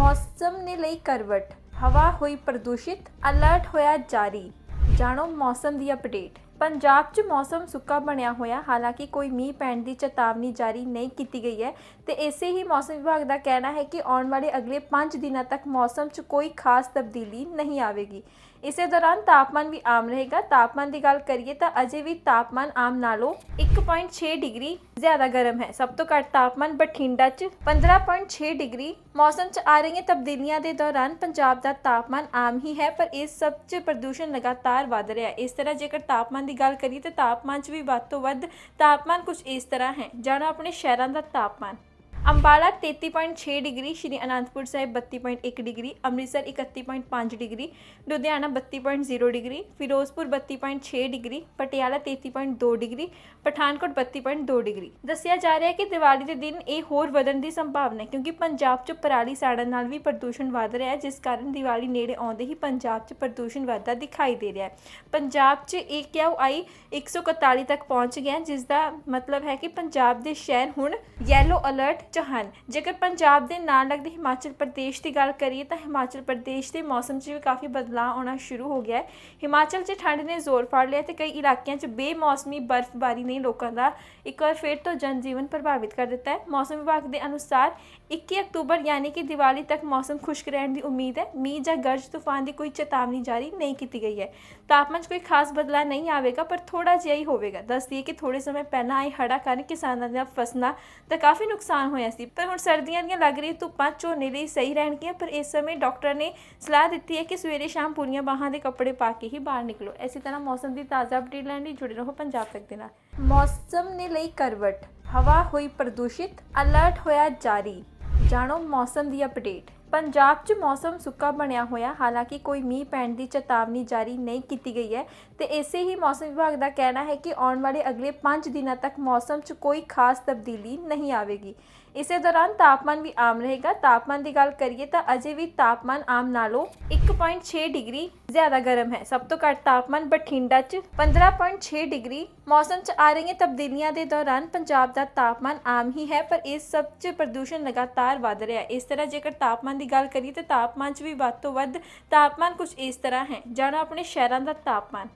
ਮੌਸਮ ਨੇ ਲਈ ਕਰਵਟ। ਹਵਾ ਹੋਈ ਪ੍ਰਦੂਸ਼ਿਤ ਅਲਰਟ ਹੋਇਆ ਜਾਰੀ। ਜਾਣੋ ਮੌਸਮ ਦੀ ਅਪਡੇਟ ਪੰਜਾਬ 'ਚ ਮੌਸਮ ਸੁੱਕਾ ਬਣਿਆ ਹੋਇਆ, ਹਾਲਾਂਕਿ ਕੋਈ ਮੀਂਹ ਪੈਣ ਦੀ ਚੇਤਾਵਨੀ ਜਾਰੀ ਨਹੀਂ ਕੀਤੀ ਗਈ ਹੈ। ਤੇ ਇਸੇ ਹੀ ਮੌਸਮ ਵਿਭਾਗ ਦਾ ਕਹਿਣਾ ਹੈ ਕਿ ਆਉਣ ਵਾਲੇ ਅਗਲੇ 5 ਦਿਨਾਂ ਤੱਕ ਮੌਸਮ 'ਚ ਕੋਈ ਖਾਸ ਤਬਦੀਲੀ ਨਹੀਂ ਆਵੇਗੀ। ਇਸੇ ਦੌਰਾਨ ਤਾਪਮਾਨ ਵੀ ਆਮ ਰਹੇਗਾ। ਤਾਪਮਾਨ ਦੀ ਗੱਲ ਕਰੀਏ ਤਾਂ ਅਜੇ ਵੀ ਤਾਪਮਾਨ ਆਮ ਨਾਲੋਂ 1.6 ਡਿਗਰੀ ਜ਼ਿਆਦਾ ਗਰਮ ਹੈ। ਸਭ ਤੋਂ ਘੱਟ ਤਾਪਮਾਨ ਬਠਿੰਡਾ 'ਚ 15.6 ਡਿਗਰੀ ਮੌਸਮ 'ਚ ਆ ਰਹੀਆਂ ਤਬਦੀਲੀਆਂ ਦੇ ਦੌਰਾਨ ਪੰਜਾਬ ਦਾ ਤਾਪਮਾਨ ਆਮ ਹੀ ਹੈ, ਪਰ ਇਸ ਸਭ 'ਚ ਪ੍ਰਦੂਸ਼ਣ ਲਗਾਤਾਰ ਵੱਧ ਰਿਹਾ ਇਸ ਤਰ੍ਹਾਂ ਜੇਕਰ ਤਾਪਮਾਨ ਦੀ ਗੱਲ ਕਰੀਏ ਤਾਂ ਤਾਪਮਾਨ 'ਚ ਵੀ ਵੱਧ ਤੋਂ ਵੱਧ ਤਾਪਮਾਨ ਕੁਝ ਇਸ ਤਰ੍ਹਾਂ ਹੈ। ਜਾਣੋ ਆਪਣੇ ਸ਼ਹਿਰਾਂ ਦਾ ਤਾਪਮਾਨ। Ambala 33.6 degree, Shri Anandpur Sahib 32.1 degree, Amritsar 31.5 degree, Ludhiana 32.0 degree, Firozpur 32.6 degree, Patiala 33.2 degree, Pathankot 32.2 degree. ਦੱਸਿਆ ਜਾ ਰਿਹਾ ਹੈ ਕਿ ਦੀਵਾਲੀ ਦੇ ਦਿਨ ਇਹ ਹੋਰ ਵਧਣ ਦੀ ਸੰਭਾਵਨਾ ਹੈ, ਕਿਉਂਕਿ ਪੰਜਾਬ 'ਚ ਪਰਾਲੀ ਸਾੜਨ ਨਾਲ ਵੀ ਪ੍ਰਦੂਸ਼ਣ ਵੱਧ ਰਿਹਾ ਹੈ, ਜਿਸ ਕਾਰਨ ਦੀਵਾਲੀ ਨੇੜੇ ਆਉਂਦੇ ਹੀ ਪੰਜਾਬ 'ਚ ਪ੍ਰਦੂਸ਼ਣ ਵੱਧਦਾ ਦਿਖਾਈ ਦੇ ਰਿਹਾ ਹੈ। ਪੰਜਾਬ 'ਚ AQI 141 ਤੱਕ ਪਹੁੰਚ ਗਿਆ ਜਿਸ ਦਾ ਮਤਲਬ ਹੈ ਕਿ ਪੰਜਾਬ ਦੇ ਸ਼ਹਿਰ ਹੁਣ ਯੈਲੋ ਅਲਰਟ 'ਚ ਹਨ। ਜੇਕਰ ਪੰਜਾਬ ਦੇ ਨਾਲ ਲੱਗਦੇ ਹਿਮਾਚਲ ਪ੍ਰਦੇਸ਼ ਦੀ ਗੱਲ ਕਰੀਏ ਤਾਂ ਹਿਮਾਚਲ ਪ੍ਰਦੇਸ਼ ਦੇ ਮੌਸਮ 'ਚ ਵੀ ਕਾਫੀ ਬਦਲਾਅ ਆਉਣਾ ਸ਼ੁਰੂ ਹੋ ਗਿਆ ਹੈ। ਹਿਮਾਚਲ 'ਚ ਠੰਡ ਨੇ ਜ਼ੋਰ ਫੜ ਲਿਆ ਤੇ ਕਈ ਇਲਾਕਿਆਂ 'ਚ ਬੇਮੌਸਮੀ ਬਰਫ਼ਬਾਰੀ ਨੇ ਲੋਕਾਂ ਦਾ ਇੱਕ ਵਾਰ ਫਿਰ ਤੋਂ ਜਨਜੀਵਨ ਪ੍ਰਭਾਵਿਤ ਕਰ ਦਿੱਤਾ ਹੈ। ਮੌਸਮ ਵਿਭਾਗ ਦੇ ਅਨੁਸਾਰ 21 ਅਕਤੂਬਰ ਯਾਨੀ ਕਿ ਦੀਵਾਲੀ ਤੱਕ ਮੌਸਮ ਖੁਸ਼ਕ ਰਹਿਣ ਦੀ ਉਮੀਦ ਹੈ। ਮੀਂਹ ਜਾਂ ਗਰਜ ਤੂਫਾਨ ਦੀ ਕੋਈ ਚੇਤਾਵਨੀ ਜਾਰੀ ਨਹੀਂ ਕੀਤੀ ਗਈ ਹੈ। ਤਾਪਮਾਨ 'ਚ ਕੋਈ ਖਾਸ ਬਦਲਾਅ ਨਹੀਂ ਆਵੇਗਾ, ਪਰ ਥੋੜਾ ਜਿਹਾ ਹੀ ਹੋਵੇਗਾ। ਦੱਸ ਦਈਏ ਕਿ ਥੋੜੇ ਸਮੇਂ ਪਹਿਲਾਂ ਆਏ ਹੜ੍ਹਾਂ ਕਾਰਨ ਕਿਸਾਨਾਂ ਦੀਆਂ ਫਸਲਾਂ ਦਾ ਕਾਫੀ ਨੁਕਸਾਨ ਹੋਇਆ ਸੀ। ਪਰ ਹੁਣ ਸਰਦੀਆਂ ਦੀਆਂ ਲੱਗ ਰਹੀ ਧੁੱਪਾਂ ਝੋਨੇ ਲਈ ਸਹੀ ਰਹਿਣਗੀਆਂ। ਪਰ ਇਸ ਸਮੇਂ ਡਾਕਟਰ ਨੇ ਸਲਾਹ ਦਿੱਤੀ ਹੈ ਕਿ ਸਵੇਰੇ ਸ਼ਾਮ ਪੂਰੀਆਂ ਬਾਹਾਂ ਦੇ ਕੱਪੜੇ ਪਾ ਕੇ ਹੀ ਬਾਹਰ ਨਿਕਲੋ। ਇਸੇ ਤਰ੍ਹਾਂ ਮੌਸਮ ਦੀ ਤਾਜ਼ਾ ਅਪਡੇਟ ਲੈਣ ਲਈ ਜੁੜੇ ਰਹੋ ਪੰਜਾਬ ਤੱਕ ਦੇ ਨਾਲ। ਮੌਸਮ ਨੇ ਲਈ ਕਰਵਟ। ਹਵਾ ਹੋਈ ਪ੍ਰਦੂਸ਼ਿਤ ਅਲਰਟ ਹੋਇਆ ਜਾਰੀ। ਜਾਣੋ ਮੌਸਮ ਦੀ ਅਪਡੇਟ ਪੰਜਾਬ 'ਚ ਮੌਸਮ ਸੁੱਕਾ ਬਣਿਆ ਹੋਇਆ, ਹਾਲਾਂਕਿ ਕੋਈ ਮੀਂਹ ਪੈਣ ਦੀ ਚੇਤਾਵਨੀ ਜਾਰੀ ਨਹੀਂ ਕੀਤੀ ਗਈ ਹੈ। ਤੇ ਇਸੇ ਹੀ ਮੌਸਮ ਵਿਭਾਗ ਦਾ ਕਹਿਣਾ ਹੈ ਕਿ ਆਉਣ ਵਾਲੇ ਅਗਲੇ 5 ਦਿਨਾਂ ਤੱਕ ਮੌਸਮ 'ਚ ਕੋਈ ਖਾਸ ਤਬਦੀਲੀ ਨਹੀਂ ਆਵੇਗੀ। ਇਸੇ ਦੌਰਾਨ ਤਾਪਮਾਨ ਵੀ ਆਮ ਰਹੇਗਾ। ਤਾਪਮਾਨ ਦੀ ਗੱਲ ਕਰੀਏ ਤਾਂ ਅਜੇ ਵੀ ਤਾਪਮਾਨ ਆਮ ਨਾਲੋਂ 1.6 ਡਿਗਰੀ ਜ਼ਿਆਦਾ ਗਰਮ ਹੈ। ਸਭ ਤੋਂ ਘੱਟ ਤਾਪਮਾਨ ਬਠਿੰਡਾ 'ਚ 15.6 ਡਿਗਰੀ ਮੌਸਮ 'ਚ ਆ ਰਹੀਆਂ ਤਬਦੀਲੀਆਂ ਦੇ ਦੌਰਾਨ ਪੰਜਾਬ ਦਾ ਤਾਪਮਾਨ ਆਮ ਹੀ ਹੈ, ਪਰ ਇਸ ਸਭ 'ਚ ਪ੍ਰਦੂਸ਼ਣ ਲਗਾਤਾਰ ਵਧ ਰਿਹਾ ਹੈ। ਇਸ ਤਰ੍ਹਾਂ ਜੇਕਰ ਤਾਪਮਾਨ ਦੀ ਗੱਲ ਕਰੀਏ ਤਾਂ ਤਾਪਮਾਨ 'ਚ ਵੀ ਵੱਧ ਤੋਂ ਵੱਧ ਤਾਪਮਾਨ ਕੁਝ ਇਸ ਤਰ੍ਹਾਂ ਹੈ। ਜਾਣੋ ਆਪਣੇ ਸ਼ਹਿਰਾਂ ਦਾ ਤਾਪਮਾਨ।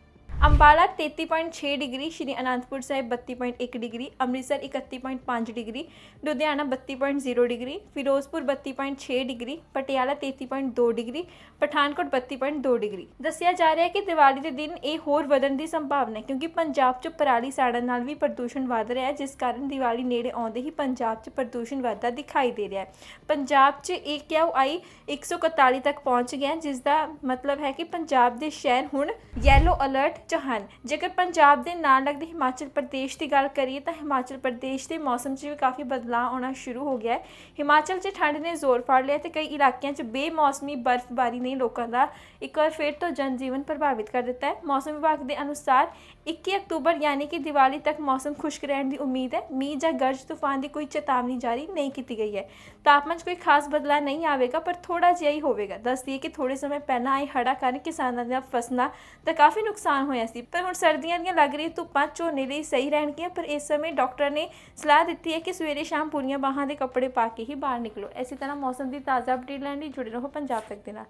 Ambala 33.6 degree, Shri Anandpur Sahib 32.1 degree, Amritsar 31.5 degree, Ludhiana 32.0 degree, Firozpur 32.6 degree, Patiala 33.2 degree, Pathankot 32.2 degree. ਦੱਸਿਆ ਜਾ ਰਿਹਾ ਹੈ ਕਿ ਦੀਵਾਲੀ ਦੇ ਦਿਨ ਇਹ ਹੋਰ ਵਧਣ ਦੀ ਸੰਭਾਵਨਾ ਹੈ, ਕਿਉਂਕਿ ਪੰਜਾਬ 'ਚ ਪਰਾਲੀ ਸਾੜਨ ਨਾਲ ਵੀ ਪ੍ਰਦੂਸ਼ਣ ਵੱਧ ਰਿਹਾ ਹੈ, ਜਿਸ ਕਾਰਨ ਦੀਵਾਲੀ ਨੇੜੇ ਆਉਂਦੇ ਹੀ ਪੰਜਾਬ 'ਚ ਪ੍ਰਦੂਸ਼ਣ ਵਧਦਾ ਦਿਖਾਈ ਦੇ ਰਿਹਾ ਹੈ। ਪੰਜਾਬ 'ਚ AQI 141 ਤੱਕ ਪਹੁੰਚ ਗਿਆ ਜਿਸ ਦਾ ਮਤਲਬ ਹੈ ਕਿ ਪੰਜਾਬ ਦੇ ਸ਼ਹਿਰ ਹੁਣ ਯੈਲੋ ਅਲਰਟ 'ਚ ਹਨ। ਜੇਕਰ ਪੰਜਾਬ ਦੇ ਨਾਲ ਲੱਗਦੇ ਹਿਮਾਚਲ ਪ੍ਰਦੇਸ਼ ਦੀ ਗੱਲ ਕਰੀਏ ਤਾਂ ਹਿਮਾਚਲ ਪ੍ਰਦੇਸ਼ ਦੇ ਮੌਸਮ 'ਚ ਵੀ ਕਾਫੀ ਬਦਲਾਅ ਆਉਣਾ ਸ਼ੁਰੂ ਹੋ ਗਿਆ ਹੈ। ਹਿਮਾਚਲ 'ਚ ਠੰਡ ਨੇ ਜ਼ੋਰ ਫੜ ਲਿਆ ਤੇ ਕਈ ਇਲਾਕਿਆਂ 'ਚ ਬੇਮੌਸਮੀ ਬਰਫ਼ਬਾਰੀ ਨੇ ਲੋਕਾਂ ਦਾ ਇੱਕ ਵਾਰ ਫਿਰ ਤੋਂ ਜਨਜੀਵਨ ਪ੍ਰਭਾਵਿਤ ਕਰ ਦਿੱਤਾ ਹੈ। ਮੌਸਮ ਵਿਭਾਗ ਦੇ ਅਨੁਸਾਰ 21 ਅਕਤੂਬਰ ਯਾਨੀ ਕਿ ਦੀਵਾਲੀ ਤੱਕ ਮੌਸਮ ਖੁਸ਼ਕ ਰਹਿਣ ਦੀ ਉਮੀਦ ਹੈ। ਮੀਂਹ ਜਾਂ ਗਰਜ ਤੂਫਾਨ ਦੀ ਕੋਈ ਚੇਤਾਵਨੀ ਜਾਰੀ ਨਹੀਂ ਕੀਤੀ ਗਈ ਹੈ। ਤਾਪਮਾਨ 'ਚ ਕੋਈ ਖਾਸ ਬਦਲਾਅ ਨਹੀਂ ਆਵੇਗਾ, ਪਰ ਥੋੜਾ ਜਿਹਾ ਹੀ ਹੋਵੇਗਾ। ਦੱਸ ਦਈਏ ਕਿ ਥੋੜੇ ਸਮੇਂ ਪਹਿਲਾਂ ਆਏ ਹੜ੍ਹਾਂ ਕਾਰਨ ਕਿਸਾਨਾਂ ਦੀਆਂ ਫਸਲਾਂ ਦਾ ਕਾਫੀ ਨੁਕਸਾਨ ਹੋਇਆ ਸੀ। ਪਰ ਹੁਣ ਸਰਦੀਆਂ ਦੀਆਂ ਲੱਗ ਰਹੀ ਧੁੱਪਾਂ ਝੋਨੇ ਲਈ ਸਹੀ ਰਹਿਣਗੀਆਂ। ਪਰ ਇਸ ਸਮੇਂ ਡਾਕਟਰ ਨੇ ਸਲਾਹ ਦਿੱਤੀ ਹੈ ਕਿ ਸਵੇਰੇ ਸ਼ਾਮ ਪੂਰੀਆਂ ਬਾਹਾਂ ਦੇ ਕੱਪੜੇ ਪਾ ਕੇ ਹੀ ਬਾਹਰ ਨਿਕਲੋ। ਇਸੇ ਤਰ੍ਹਾਂ ਮੌਸਮ ਦੀ ਤਾਜ਼ਾ ਅਪਡੇਟ ਲੈਣ ਲਈ ਜੁੜੇ ਰਹੋ ਪੰਜਾਬ ਤੱਕ ਦੇ ਨਾਲ।